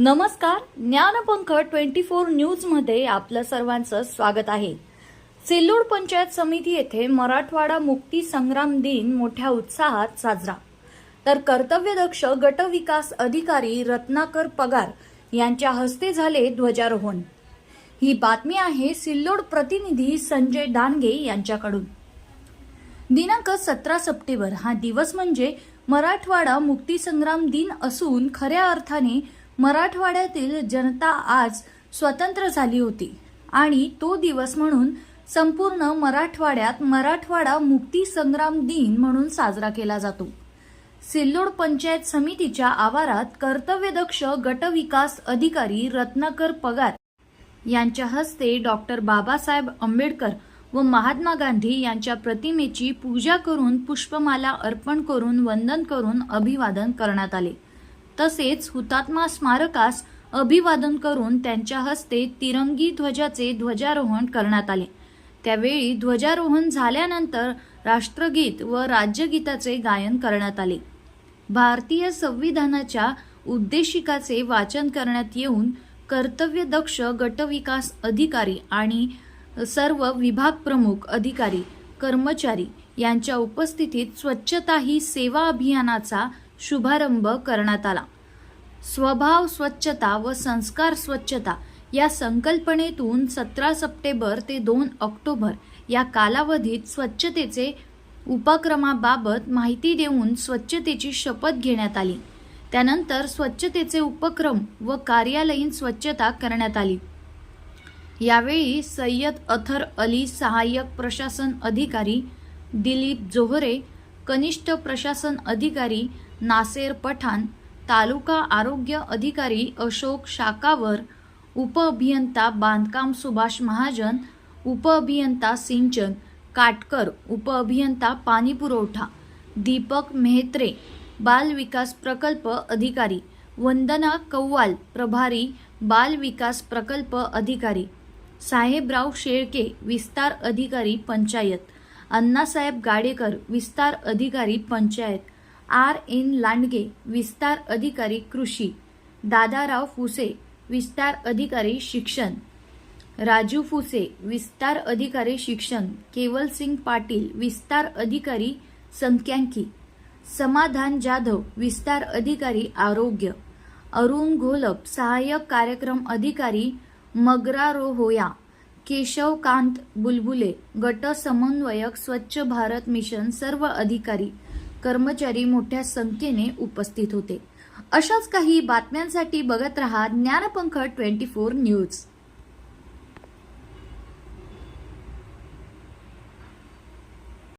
नमस्कार ज्ञानपंख twenty four न्यूजमध्ये आपलं सर्वांचं स्वागत आहे. सिल्लोड पंचायत समिती येथे मराठवाडा मुक्ती संग्राम दिन मोठ्या उत्साहात साजरा. तर कर्तव्यदक्ष गट विकास अधिकारी रत्नाकर पगार यांच्या हस्ते झाले ध्वजारोहण. ही बातमी आहे सिल्लोड प्रतिनिधी संजय दानगे यांच्याकडून. दिनांक सतरा सप्टेंबर हा दिवस म्हणजे मराठवाडा मुक्तीसंग्राम दिन असून खऱ्या अर्थाने मराठवाड्यातील जनता आज स्वतंत्र झाली होती आणि तो दिवस म्हणून संपूर्ण मराठवाड्यात मराठवाडा मुक्ती संग्राम दिन म्हणून साजरा केला जातो. सिल्लोड पंचायत समितीच्या आवारात कर्तव्यदक्ष गटविकास अधिकारी रत्नाकर पगार यांच्या हस्ते डॉक्टर बाबासाहेब आंबेडकर व महात्मा गांधी यांच्या प्रतिमेची पूजा करून पुष्पमाला अर्पण करून वंदन करून अभिवादन करण्यात आले. तसेच हुतात्मा स्मारकास अभिवादन करून त्यांच्या हस्ते तिरंगी ध्वजाचे ध्वजारोहण करण्यात आले. त्यावेळी ध्वजारोहण झाल्यानंतर राष्ट्रगीत व राज्यगीताचे गायन करण्यात आले. भारतीय संविधानाच्या उद्देशिकाचे वाचन करण्यात येऊन कर्तव्यदक्ष गटविकास अधिकारी आणि सर्व विभाग प्रमुख अधिकारी कर्मचारी यांच्या उपस्थितीत स्वच्छता ही सेवा अभियानाचा शुभारंभ करण्यात आला. स्वभाव स्वच्छता व संस्कार स्वच्छता या संकल्पनेतून सतरा सप्टेंबर ते दोन ऑक्टोबर या कालावधीत स्वच्छतेचे उपक्रमाबाबत माहिती देऊन स्वच्छतेची शपथ घेण्यात आली. त्यानंतर स्वच्छतेचे उपक्रम व कार्यालयीन स्वच्छता करण्यात आली. यावेळी सय्यद अथर अली सहाय्यक प्रशासन अधिकारी दिलीप जोहरे कनिष्ठ प्रशासन अधिकारी नासेर पठाण तालुका आरोग्य अधिकारी अशोक शाकावर उपअभियंता बांधकाम सुभाष महाजन उपअभियंता सिंचन काटकर उपअभियंता पाणीपुरवठा दीपक मेहत्रे बाल विकास प्रकल्प अधिकारी वंदना कव्वाल प्रभारी बाल विकास प्रकल्प अधिकारी साहेबराव शेळके विस्तार अधिकारी पंचायत अण्णासाहेब गाडेकर विस्तार अधिकारी पंचायत आर एन लांडगे विस्तार अधिकारी कृषी. दादाराव फुसे विस्तार अधिकारी शिक्षण. राजू फुसे विस्तार अधिकारी शिक्षण. केवलसिंग पाटील विस्तार अधिकारी संख्यांकी. समाधान जाधव विस्तार अधिकारी आरोग्य. अरुण घोलप सहाय्यक कार्यक्रम अधिकारी मगरा रोहोया केशवकांत बुलबुले गट समन्वयक स्वच्छ भारत मिशन सर्व अधिकारी. कर्मचारी मोठ्या संख्येने उपस्थित होते. अशाच काही बातम्यांसाठी बघत रहा ज्ञानपंख ट्वेंटी फोर न्यूज.